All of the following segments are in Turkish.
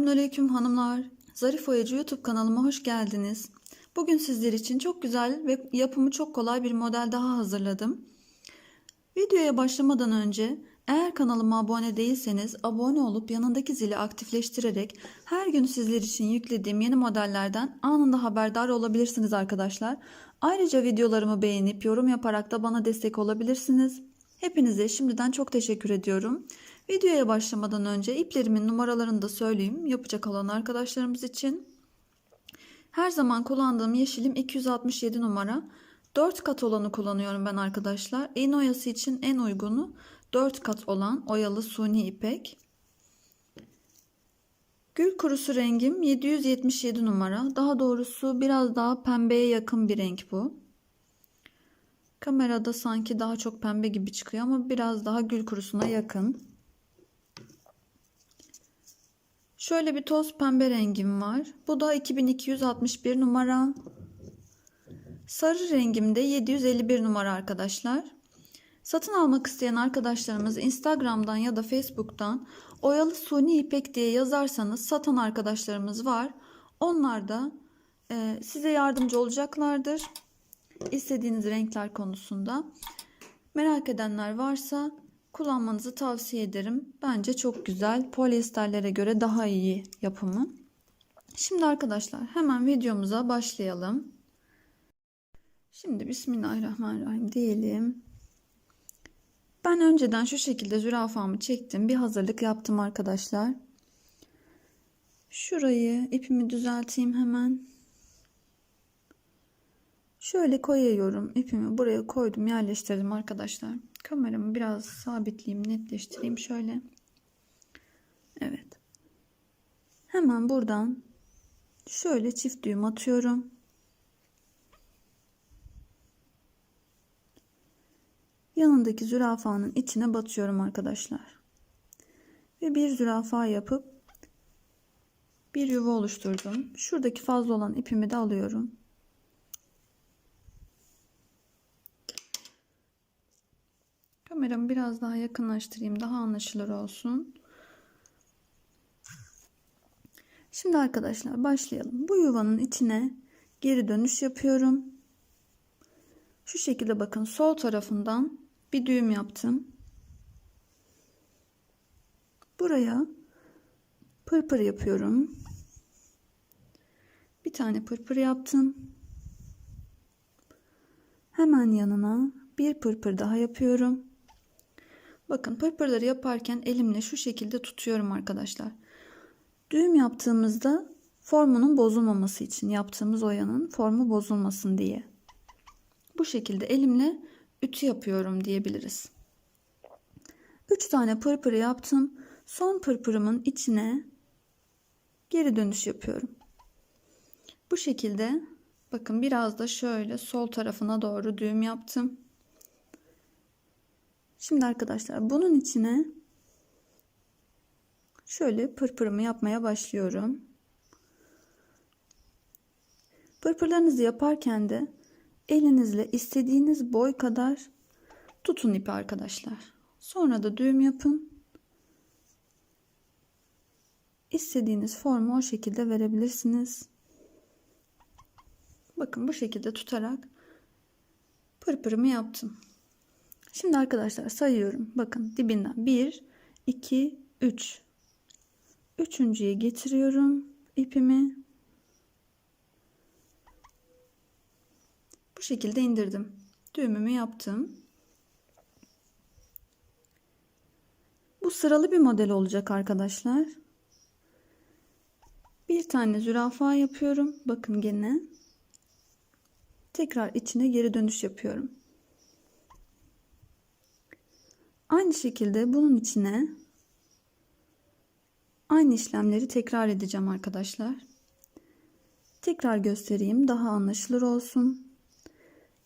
Selamünaleyküm hanımlar. Zarif Oyacı YouTube kanalıma hoş geldiniz. Bugün sizler için çok güzel ve yapımı çok kolay bir model daha hazırladım. Videoya başlamadan önce eğer kanalıma abone değilseniz abone olup yanındaki zili aktifleştirerek her gün sizler için yüklediğim yeni modellerden anında haberdar olabilirsiniz arkadaşlar. Ayrıca videolarımı beğenip yorum yaparak da bana destek olabilirsiniz. Hepinize şimdiden çok teşekkür ediyorum. Videoya başlamadan önce iplerimin numaralarını da söyleyeyim yapacak olan arkadaşlarımız için. Her zaman kullandığım yeşilim 267 numara. 4 kat olanı kullanıyorum ben arkadaşlar. İğne oyası için en uygunu 4 kat olan oyalı suni ipek. Gül kurusu rengim 777 numara. Daha doğrusu biraz daha pembeye yakın bir renk bu. Kamerada sanki daha çok pembe gibi çıkıyor ama biraz daha gül kurusuna yakın. Şöyle bir toz pembe rengim var. Bu da 2261 numara. Sarı rengim de 751 numara arkadaşlar. Satın almak isteyen arkadaşlarımız Instagram'dan ya da Facebook'tan oyalı suni ipek diye yazarsanız satan arkadaşlarımız var. Onlar da e, size yardımcı olacaklardır. İstediğiniz renkler konusunda. Merak edenler varsa kullanmanızı tavsiye ederim. Bence çok güzel. Polyesterlere göre daha iyi yapımı. Şimdi arkadaşlar hemen videomuza başlayalım. Şimdi Bismillahirrahmanirrahim diyelim. Ben önceden şu şekilde zürafamı çektim. Bir hazırlık yaptım arkadaşlar. Şurayı ipimi düzelteyim hemen. Şöyle koyuyorum. ipimi buraya koydum yerleştirdim arkadaşlar. Kameramı biraz sabitleyeyim netleştireyim şöyle. Evet. Hemen buradan şöyle çift düğüm atıyorum. Yanındaki zürafanın içine batıyorum arkadaşlar. Ve bir zürafa yapıp bir yuva oluşturdum. Şuradaki fazla olan ipimi de alıyorum. Kameramı biraz daha yakınlaştırayım. Daha anlaşılır olsun. Şimdi arkadaşlar başlayalım. Bu yuvanın içine geri dönüş yapıyorum. Şu şekilde bakın sol tarafından bir düğüm yaptım. Buraya pırpır yapıyorum. Bir tane pırpır yaptım. Hemen yanına bir pırpır daha yapıyorum. Bakın pırpırları yaparken elimle şu şekilde tutuyorum arkadaşlar. Düğüm yaptığımızda formunun bozulmaması için yaptığımız oyanın formu bozulmasın diye. Bu şekilde elimle ütü yapıyorum diyebiliriz. 3 tane pırpır yaptım. Son pırpırımın içine geri dönüş yapıyorum. Bu şekilde bakın biraz da şöyle sol tarafına doğru düğüm yaptım. Şimdi arkadaşlar bunun içine şöyle pırpırımı yapmaya başlıyorum. Pırpırlarınızı yaparken de elinizle istediğiniz boy kadar tutun ipi arkadaşlar. Sonra da düğüm yapın. İstediğiniz formu o şekilde verebilirsiniz. Bakın bu şekilde tutarak pırpırımı yaptım. Şimdi arkadaşlar sayıyorum. Bakın dibinden 1, 2, 3. Üçüncüye getiriyorum ipimi. Bu şekilde indirdim. Düğümümü yaptım. Bu sıralı bir model olacak arkadaşlar. Bir tane zürafa yapıyorum. Bakın gene. Tekrar içine geri dönüş yapıyorum. Aynı şekilde bunun içine aynı işlemleri tekrar edeceğim arkadaşlar. Tekrar göstereyim daha anlaşılır olsun.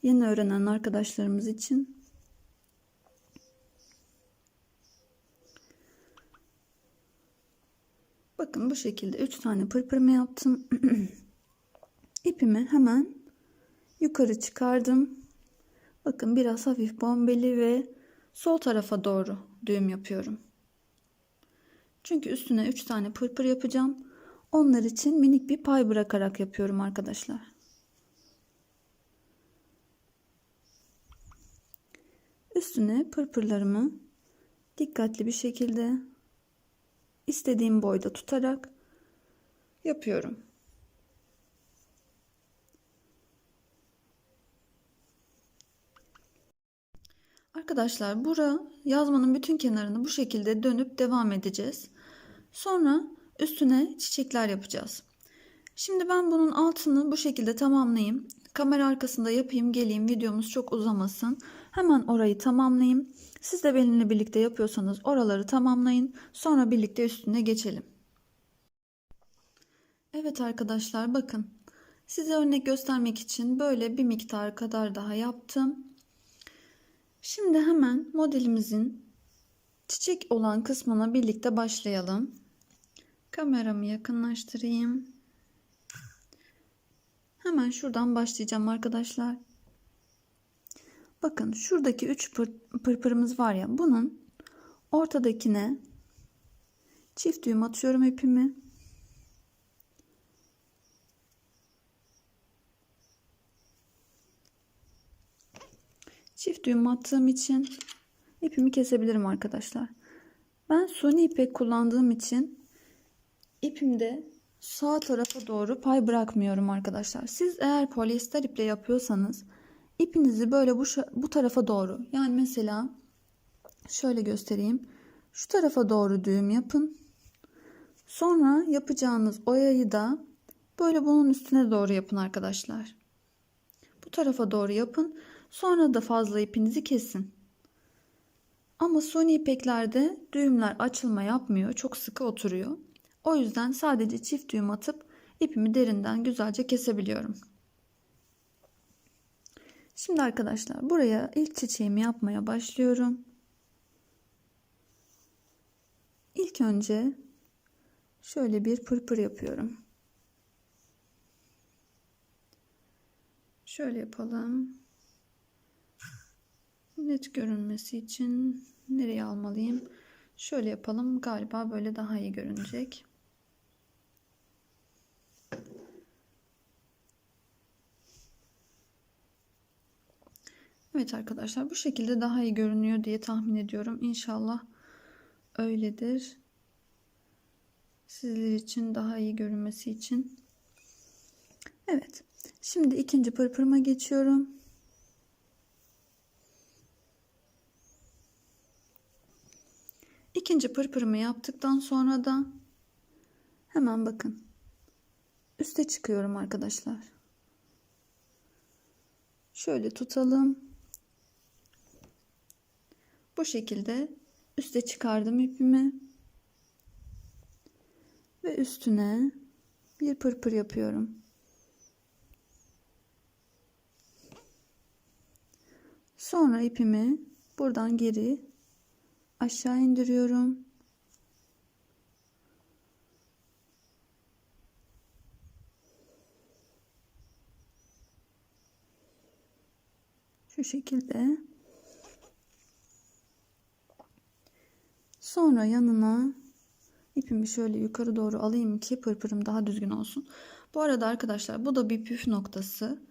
Yeni öğrenen arkadaşlarımız için. Bakın bu şekilde 3 tane pırpırımı yaptım. İpimi hemen yukarı çıkardım. Bakın biraz hafif bombeli ve sol tarafa doğru düğüm yapıyorum. Çünkü üstüne 3 tane pırpır yapacağım. Onlar için minik bir pay bırakarak yapıyorum arkadaşlar. Üstüne pırpırlarımı dikkatli bir şekilde istediğim boyda tutarak yapıyorum. Arkadaşlar bura yazmanın bütün kenarını bu şekilde dönüp devam edeceğiz. Sonra üstüne çiçekler yapacağız. Şimdi ben bunun altını bu şekilde tamamlayayım. Kamera arkasında yapayım geleyim videomuz çok uzamasın. Hemen orayı tamamlayayım. Siz de benimle birlikte yapıyorsanız oraları tamamlayın. Sonra birlikte üstüne geçelim. Evet arkadaşlar bakın. Size örnek göstermek için böyle bir miktar kadar daha yaptım. Şimdi hemen modelimizin çiçek olan kısmına birlikte başlayalım. Kameramı yakınlaştırayım. Hemen şuradan başlayacağım arkadaşlar. Bakın şuradaki 3 pır, pırpırımız var ya bunun ortadakine çift düğüm atıyorum ipimi. Düğüm attığım için ipimi kesebilirim arkadaşlar. Ben suni ipek kullandığım için ipimde sağ tarafa doğru pay bırakmıyorum arkadaşlar. Siz eğer polyester iple yapıyorsanız ipinizi böyle bu, bu tarafa doğru yani mesela şöyle göstereyim. Şu tarafa doğru düğüm yapın. Sonra yapacağınız oyayı da böyle bunun üstüne doğru yapın arkadaşlar. Bu tarafa doğru yapın. Sonra da fazla ipinizi kesin. Ama suni ipeklerde düğümler açılma yapmıyor. Çok sıkı oturuyor. O yüzden sadece çift düğüm atıp ipimi derinden güzelce kesebiliyorum. Şimdi arkadaşlar buraya ilk çiçeğimi yapmaya başlıyorum. İlk önce şöyle bir pırpır yapıyorum. Şöyle yapalım. Net görünmesi için nereye almalıyım? Şöyle yapalım. Galiba böyle daha iyi görünecek. Evet arkadaşlar bu şekilde daha iyi görünüyor diye tahmin ediyorum. İnşallah öyledir. Sizler için daha iyi görünmesi için. Evet. Şimdi ikinci pırpırıma geçiyorum. İkinci pırpırımı yaptıktan sonra da hemen bakın. Üste çıkıyorum arkadaşlar. Şöyle tutalım. Bu şekilde üste çıkardım ipimi. Ve üstüne bir pırpır yapıyorum. Sonra ipimi buradan geri aşağı indiriyorum. Şu şekilde. Sonra yanına ipimi şöyle yukarı doğru alayım ki pırpırım daha düzgün olsun. Bu arada arkadaşlar bu da bir püf noktası.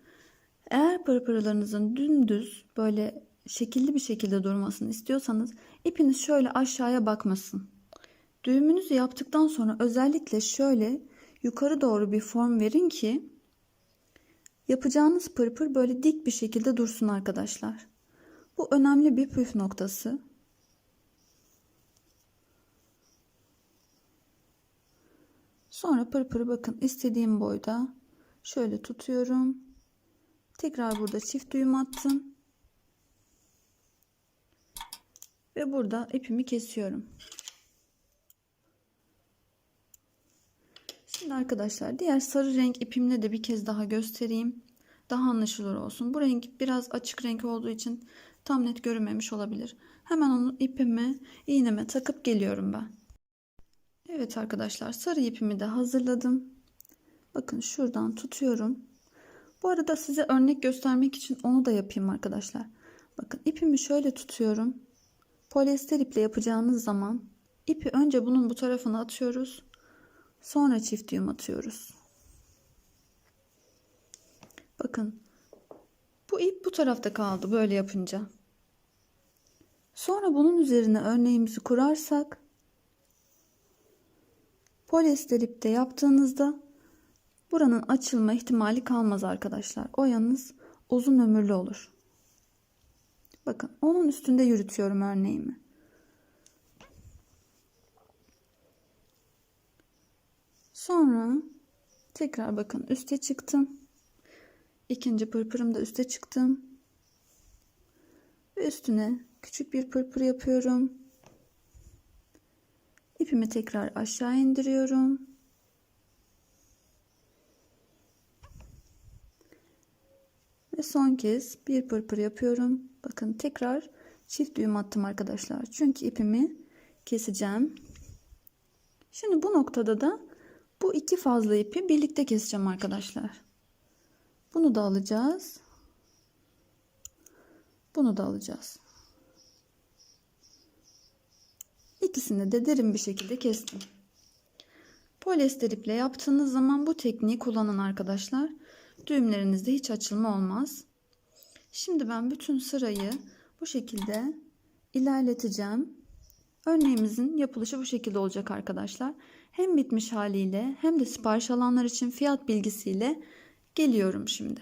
Eğer pırpırlarınızın dümdüz böyle şekilli bir şekilde durmasını istiyorsanız ipiniz şöyle aşağıya bakmasın. Düğümünüzü yaptıktan sonra özellikle şöyle yukarı doğru bir form verin ki yapacağınız pırpır böyle dik bir şekilde dursun arkadaşlar. Bu önemli bir püf noktası. Sonra pırpırı bakın istediğim boyda şöyle tutuyorum. Tekrar burada çift düğüm attım. Ve burada ipimi kesiyorum. Şimdi arkadaşlar diğer sarı renk ipimle de bir kez daha göstereyim. Daha anlaşılır olsun. Bu renk biraz açık renk olduğu için tam net görünmemiş olabilir. Hemen onu ipimi iğneme takıp geliyorum ben. Evet arkadaşlar sarı ipimi de hazırladım. Bakın şuradan tutuyorum. Bu arada size örnek göstermek için onu da yapayım arkadaşlar. Bakın ipimi şöyle tutuyorum. Polyester iple yapacağınız zaman İpi önce bunun bu tarafına atıyoruz. Sonra çift düğüm atıyoruz. Bakın. Bu ip bu tarafta kaldı böyle yapınca. Sonra bunun üzerine örneğimizi kurarsak polyester ipte yaptığınızda buranın açılma ihtimali kalmaz arkadaşlar. Oyanız uzun ömürlü olur. Bakın onun üstünde yürütüyorum örneğimi. Sonra tekrar bakın üste çıktım. İkinci pırpırım da üste çıktım. Ve üstüne küçük bir pırpır yapıyorum. İpimi tekrar aşağı indiriyorum. Ve son kez bir pırpır yapıyorum. Bakın tekrar çift düğüm attım arkadaşlar. Çünkü ipimi keseceğim. Şimdi bu noktada da bu iki fazla ipi birlikte keseceğim arkadaşlar. Bunu da alacağız. Bunu da alacağız. İkisini de derin bir şekilde kestim. Polyester iple yaptığınız zaman bu tekniği kullanın arkadaşlar. Düğümlerinizde hiç açılma olmaz. Şimdi ben bütün sırayı bu şekilde ilerleteceğim. Örneğimizin yapılışı bu şekilde olacak arkadaşlar. Hem bitmiş haliyle hem de sipariş alanlar için fiyat bilgisiyle geliyorum şimdi.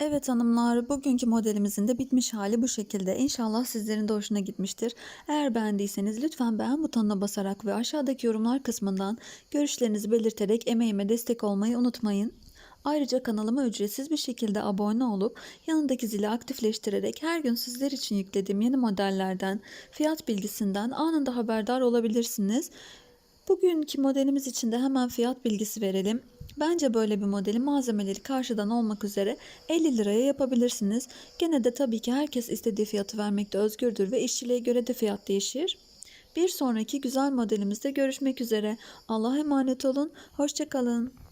Evet hanımlar, bugünkü modelimizin de bitmiş hali bu şekilde. İnşallah sizlerin de hoşuna gitmiştir. Eğer beğendiyseniz lütfen beğen butonuna basarak ve aşağıdaki yorumlar kısmından görüşlerinizi belirterek emeğime destek olmayı unutmayın. Ayrıca kanalıma ücretsiz bir şekilde abone olup yanındaki zili aktifleştirerek her gün sizler için yüklediğim yeni modellerden, fiyat bilgisinden anında haberdar olabilirsiniz. Bugünkü modelimiz için de hemen fiyat bilgisi verelim. Bence böyle bir modeli malzemeleri karşıdan olmak üzere 50 liraya yapabilirsiniz. Gene de tabii ki herkes istediği fiyatı vermekte özgürdür ve işçiliğe göre de fiyat değişir. Bir sonraki güzel modelimizde görüşmek üzere. Allah'a emanet olun. Hoşçakalın.